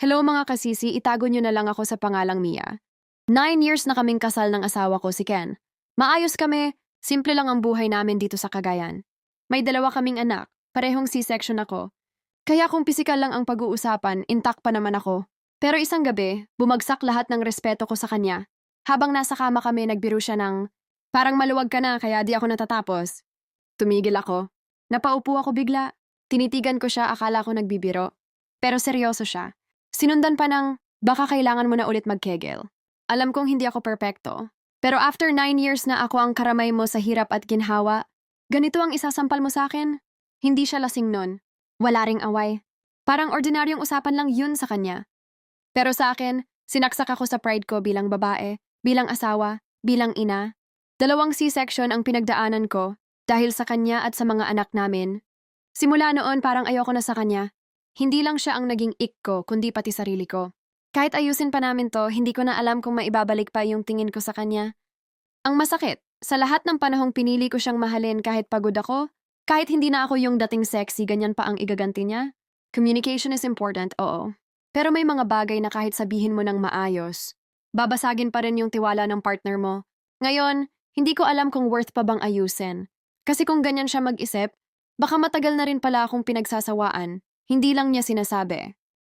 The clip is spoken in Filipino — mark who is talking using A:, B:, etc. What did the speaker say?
A: Hello mga kasisi, itago nyo na lang ako sa pangalang Mia. Nine years na kaming kasal ng asawa ko si Ken. Maayos kami, simple lang ang buhay namin dito sa Cagayan. May dalawa kaming anak, parehong C-section ako. Kaya kung pisikal lang ang pag-uusapan, intact pa naman ako. Pero isang gabi, bumagsak lahat ng respeto ko sa kanya. Habang nasa kama kami, nagbiro siya ng, parang maluwag ka na kaya di ako natatapos. Tumigil ako. Napaupo ako bigla. Tinitigan ko siya, akala ko nagbibiro. Pero seryoso siya. Sinundan pa ng, baka kailangan mo na ulit magkegel. Alam kong hindi ako perpekto. Pero after nine years na ako ang karamay mo sa hirap at ginhawa, ganito ang isasampal mo sa akin? Hindi siya lasing nun. Wala ring away. Parang ordinaryong usapan lang yun sa kanya. Pero sa akin, sinaksak ako sa pride ko bilang babae, bilang asawa, bilang ina. Dalawang C-section ang pinagdaanan ko dahil sa kanya at sa mga anak namin. Simula noon parang ayoko na sa kanya. Hindi lang siya ang naging ik ko, kundi pati sarili ko. Kahit ayusin pa namin to, hindi ko na alam kung maibabalik pa yung tingin ko sa kanya. Ang masakit, sa lahat ng panahong pinili ko siyang mahalin kahit pagod ako, kahit hindi na ako yung dating sexy, ganyan pa ang igaganti niya. Communication is important, oo. Pero may mga bagay na kahit sabihin mo ng maayos, babasagin pa rin yung tiwala ng partner mo. Ngayon, hindi ko alam kung worth pa bang ayusin. Kasi kung ganyan siya mag-isip, baka matagal na rin pala akong pinagsasawaan. Hindi lang niya sinasabi.